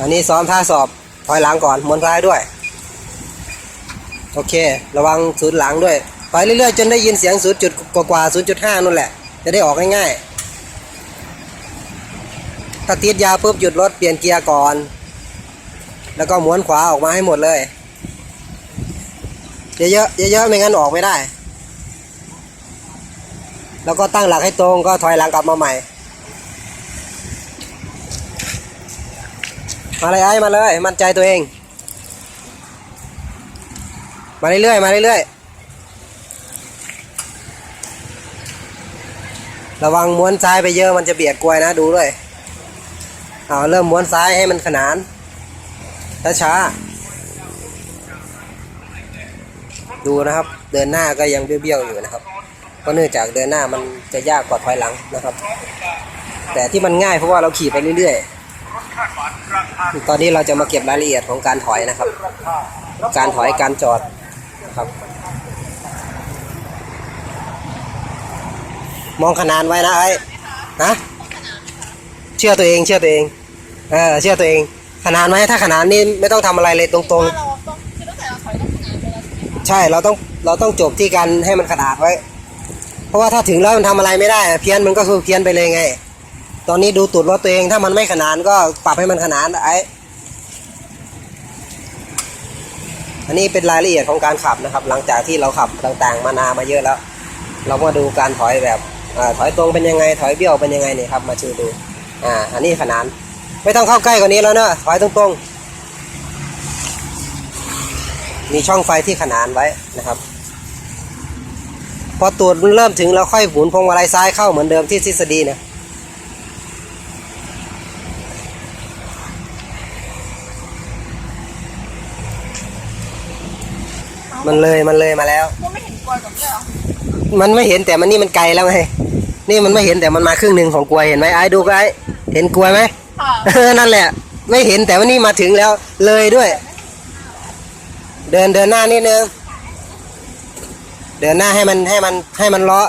อันนี้ซ้อมท่าสอบถอยหลังก่อนหมุนซ้ายด้วย โอเค ระวังศูนย์หลังด้วย ไปเรื่อยๆ จนได้ยินเสียงศูนย์จุดกว่าศูนย์จุดห้านู่นแหละ จะได้ออกง่ายๆ ถ้าติดยาวปุ๊บหยุดรถเปลี่ยนเกียร์ก่อน แล้วก็หมุนขวาออกมาให้หมดเลย เยอะๆ เยอะๆ ไม่งั้นออกไม่ได้ แล้วก็ตั้งหลักให้ตรงก็ถอยหลังกลับมาใหม่ มาเลยไอ้มาเลย มั่นใจตัวเอง มาเรื่อยๆมาเรื่อยๆระวังม้วนซ้ายไปเยอะมันจะเบียดกลวยนะดูด้วยเอาเริ่มม้วนซ้ายให้มันขนานช้าดูนะครับ เดินหน้าก็ยังเบี้ยวๆอยู่นะครับเพราะเนื่องจากเดินหน้ามันจะยากกว่าถอยหลังนะครับ แต่ที่มันง่ายเพราะว่าเราขี่ไปเรื่อยๆ ตอนนี้เราจะมาเก็บรายละเอียดของการถอยนะครับ การถอยการจอดครับ มองขนานไว้นะไอ้นะเชื่อตัวเองเชื่อตัวเองเออเชื่อตัวเอง ขนานไว้ถ้าขนานนี่ไม่ต้องทำอะไรเลยตรงถ้าเราต้องถอยใช่ไหมๆใช่เราต้องเราต้องจบที่การให้มันขนาดไว้ เพราะว่าถ้าถึงแล้วมันทำอะไรไม่ได้ เพี้ยนมันก็คือเพี้ยนไปเลยไง ตอนนี้ดูตูดรถตัวเองถ้ามันไม่ขนานก็ปรับให้มันขนานไอ้อันนี้เป็นรายละเอียดของการขับนะครับ หลังจากที่เราขับต่างๆ มานามาเยอะแล้ว เรามาดูการถอยแบบอถอยตรงเป็นยังไง ถอยเบี้ยวเป็นยังไงนี่ครับ มาชูดูอ่าอันนี้ขนาน ไม่ต้องเข้าใกล้กว่านี้แล้วเนอะถอยตรงๆ มีช่องไฟที่ขนานไว้นะครับ พอตูดมันเริ่มถึงเราค่อยหมุนพวงมาลัยซ้ายเข้าเหมือนเดิมที่ทฤษฎีเนี่ย มันเลยมันเลยมาแล้วก็ไม่เห็นกลัวกับเลยเหรอมันไม่เห็นแต่มันนี่มันไกลแล้วไง นี่มันไม่เห็นแต่มันมาครึ่งหนึ่งของกลวยเห็นไหมไอ้ดูไอ้เห็นกลวยไหมค่ะเออนั่นแหละ ไม่เห็นแต่ว่านี่มาถึงแล้วเลยด้วย เดินเดินหน้านิดนึง เดินหน้าให้มันให้มันให้มันล้อ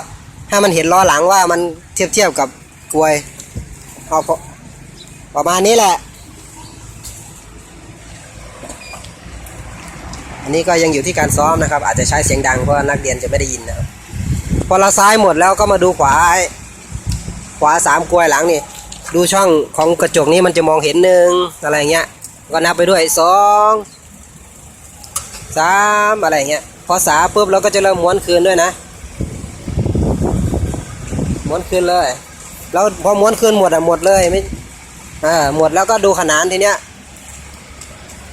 ให้มันเห็นล้อหลังว่ามันเทียบเทียบกับกลวยเอาพอประมาณนี้แหละ อันนี้ก็ยังอยู่ที่การซ้อมนะครับ อาจจะใช้เสียงดังเพราะนักเรียนจะไม่ได้ยินนะครับพอเราซ้ายหมดแล้วก็มาดูขวาไอ้ขวาสามกลวยหลังนี่ดูช่องของกระจกนี้มันจะมองเห็นหนึ่งอะไรเงี้ย ก็นับไปด้วยสองสามอะไรเงี้ยพอสามปุ๊บเราก็จะเริ่มม้วนคืนด้วยนะม้วนคืนเลย แล้วพอม้วนคืนหมดอะหมดเลยไม่อ่าหมดแล้วก็ดูขนานทีเนี้ย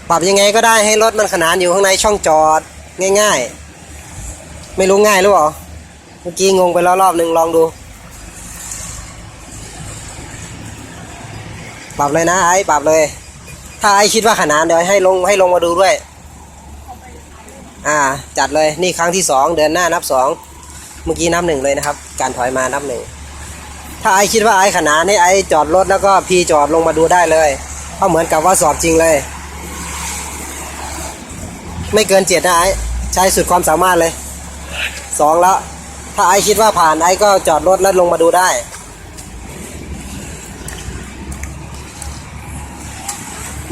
ปรับยังไงก็ได้ให้รถมันขนานอยู่ข้างในช่องจอดง่ายๆ ไม่รู้ง่ายหรือเปล่าเมื่อกี้งงไปแล้วรอบหนึ่งลองดู ปรับเลยนะไอ้ปรับเลย ถ้าไอ้คิดว่าขนานเดี๋ยวให้ลงให้ลงมาดูด้วย อ่าจัดเลยนี่ครั้งที่สองเดินหน้านับสองเมื่อกี้นับหนึ่งเลยนะครับ การถอยมานับหนึ่งถ้าไอ้คิดว่าไอ้ขนานให้ไอ้จอดรถแล้วก็พีจอดลงมาดูได้เลยเพราะเหมือนกับว่าสอบจริงเลย ไม่เกินเจ็ดนะไอ้ใช้สุดความสามารถเลยสองแล้ว ถ้าไอ้คิดว่าผ่านไอ้ก็จอดรถแล้วลงมาดูได้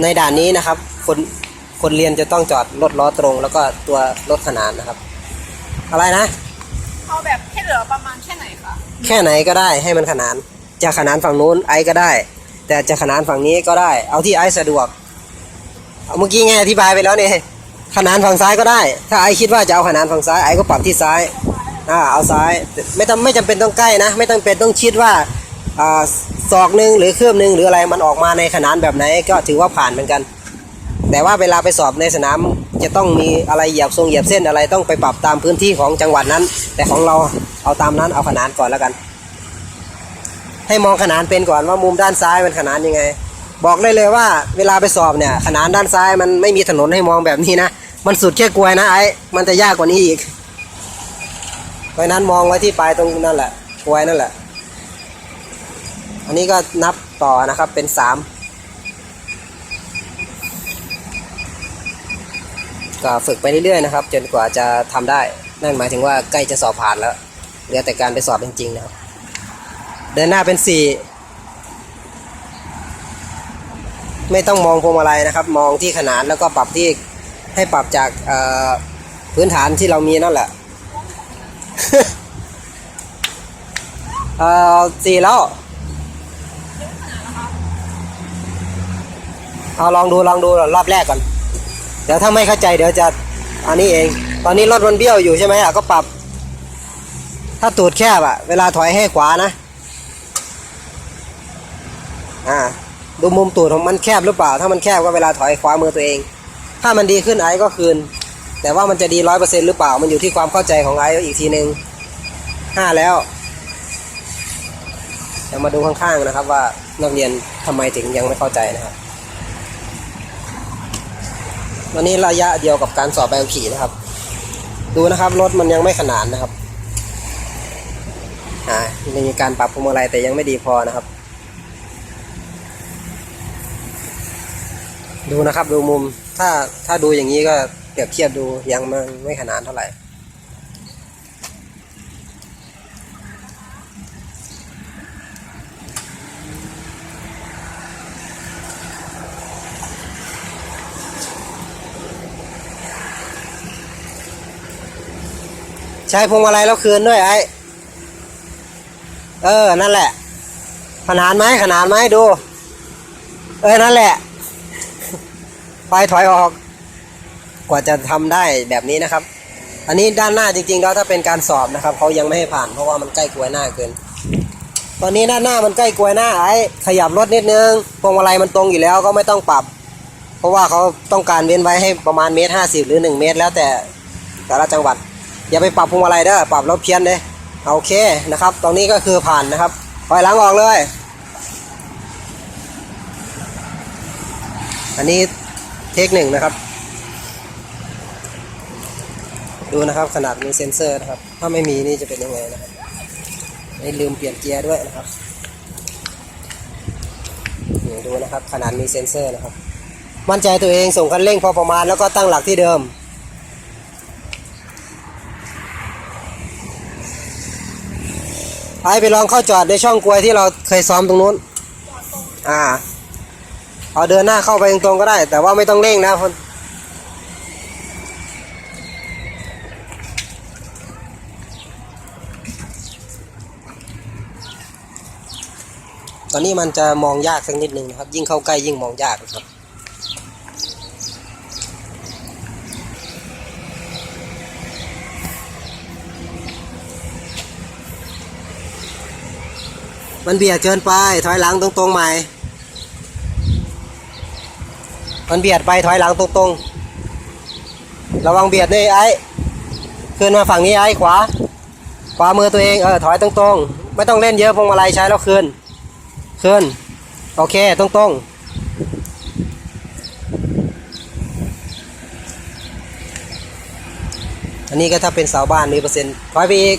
ในด่านนี้นะครับ คนคนเรียนจะต้องจอดรถล้อตรง แล้วก็ตัวรถขนานนะครับ อะไรนะ เอาแบบแค่เหลือประมาณแค่ไหนคะแค่ไหนก็ได้ให้มันขนาน จะขนานฝั่งนู้นไอ้ก็ได้ แต่จะขนานฝั่งนี้ก็ได้ เอาที่ไอ้สะดวกเอาเมื่อกี้ไงอธิบายไปแล้วเนี่ย ขนานฝั่งซ้ายก็ได้ ถ้าไอคิดว่าจะเอาขนานฝั่งซ้ายไอก็ปรับที่ซ้ายอ่าเอาซ้ายไม่ต้องไม่จำเป็นต้องใกล้นะ ไม่ต้องเป็นต้องคิดว่าอ่าศอกหนึ่งหรือเครื่อบหนึ่งหรืออะไรมันออกมาในขนานแบบไหนก็ถือว่าผ่านเหมือนกัน แต่ว่าเวลาไปสอบในสนามจะต้องมีอะไรเหยียบทรงเหยียบเส้นอะไรต้องไปปรับตามพื้นที่ของจังหวัดนั้น แต่ของเราเอาตามนั้นเอาขนานก่อนแล้วกัน ให้มองขนานเป็นก่อนว่ามุมด้านซ้ายมันขนานยังไง บอกเลยเลยว่าเวลาไปสอบเนี่ยขนานด้านซ้ายมันไม่มีถนนให้มองแบบนี้นะ มันสุดแค่กลวยนะไอ้มันจะยากกว่านี้อีกเพราะนั้นมองไว้ที่ปลายตรงนั่นแหละกลวยนั่นแหละ อันนี้ก็นับต่อนะครับเป็นสามก็ฝึกไปเรื่อยๆนะครับ จนกว่าจะทำได้ นั่นหมายถึงว่าใกล้จะสอบผ่านแล้ว เหลือแต่การไปสอบจริงๆนะครับ เดินหน้าเป็นสี่ไม่ต้องมองพวงมาลัยนะครับ มองที่ขนานแล้วก็ปรับที่ ให้ปรับจากพื้นฐานที่เรามีนั่นแหละเอ่อสี่แล้ว เอาลองดูลองดูรอบแรกก่อน เดี๋ยวถ้าไม่เข้าใจเดี๋ยวจะอันนี้เอง ตอนนี้รถมันเบี้ยวอยู่ใช่ไหมอะก็ปรับ ถ้าตูดแคบอะ เวลาถอยให้ขวานะ อ่า ดูมุมตูดของมันแคบหรือเปล่า ถ้ามันแคบก็เวลาถอยขวามือตัวเอง ถ้ามันดีขึ้นไอ้ก็คืน แต่ว่ามันจะดีร้อยเปอร์เซ็นหรือเปล่า มันอยู่ที่ความเข้าใจของไอ้อีกทีหนึ่งห้าแล้วเดี๋ยวมาดูข้างๆนะครับว่านักเรียนทำไมถึงยังไม่เข้าใจนะครับวันนี้ระยะเดียวกับการสอบใบขับขี่นะครับ ดูนะครับรถมันยังไม่ขนานนะครับอ่ามีการปรับพวงมาลัยแต่ยังไม่ดีพอนะครับ ดูนะครับดูมุม ถ้าถ้าดูอย่างนี้ก็เปรียบเทียบดูยังมันไม่ขนานเท่าไหร่ ใช้พวงมาลัยแล้วคืนด้วยไอ้เออ นั่นแหละ ขนานไหมขนานไหมดู เออ นั่นแหละ ไฟถอยออก กว่าจะทำได้แบบนี้นะครับ อันนี้ด้านหน้าจริงๆแล้วถ้าเป็นการสอบนะครับเขายังไม่ให้ผ่านเพราะว่ามันใกล้กลวยหน้าเกิน ตอนนี้ด้านหน้ามันใกล้กลวยหน้าไอ้ขยับรถนิดนึงพวงมาลัยมันตรงอยู่แล้วก็ไม่ต้องปรับ เพราะว่าเขาต้องการเว้นไว้ให้ประมาณเมตรห้าสิบหรือหนึ่งเมตร แล้วแต่แต่ละจังหวัด อย่าไปปรับพวงมาลัยเด้อปรับแล้วเพี้ยนเลยโอเคนะครับ ตรงนี้ก็คือผ่านนะครับปล่อยหลังออกเลย อันนี้ เทคหนึ่งนะครับ ดูนะครับขนาดมีเซ็นเซอร์นะครับ ถ้าไม่มีนี่จะเป็นยังไงนะครับไม่ลืมเปลี่ยนเกียร์ด้วยนะครับนี่ดูนะครับขนาดมีเซ็นเซอร์นะครับ มั่นใจตัวเองส่งคันเร่งพอประมาณแล้วก็ตั้งหลักที่เดิมไปไปลองเข้าจอดในช่องกลวยที่เราเคยซ้อมตรงนู้น อ่า เอาเดินหน้าเข้าไปตรงๆก็ได้ แต่ว่าไม่ต้องเร่งนะคนตอนนี้มันจะมองยากสักนิดนึงนะครับ ยิ่งเข้าใกล้ยิ่งมองยากนะครับมันเบียดเกินไป ถอยหลังตรงๆใหม่ มันเบียดไปถอยหลังตรงๆ ระวังเบียดนี่ไอ้ขึ้นมาฝั่งนี้ไอ้ขวา ขวามือตัวเองเออถอยตรงๆ ไม่ต้องเล่นเยอะพวงมาลัยใช้แล้วขึ้นขึ้นโอเคตรงๆอันนี้ก็ถ้าเป็นเสาบ้านมีเปอร์เซ็นต์ถอยไปอีก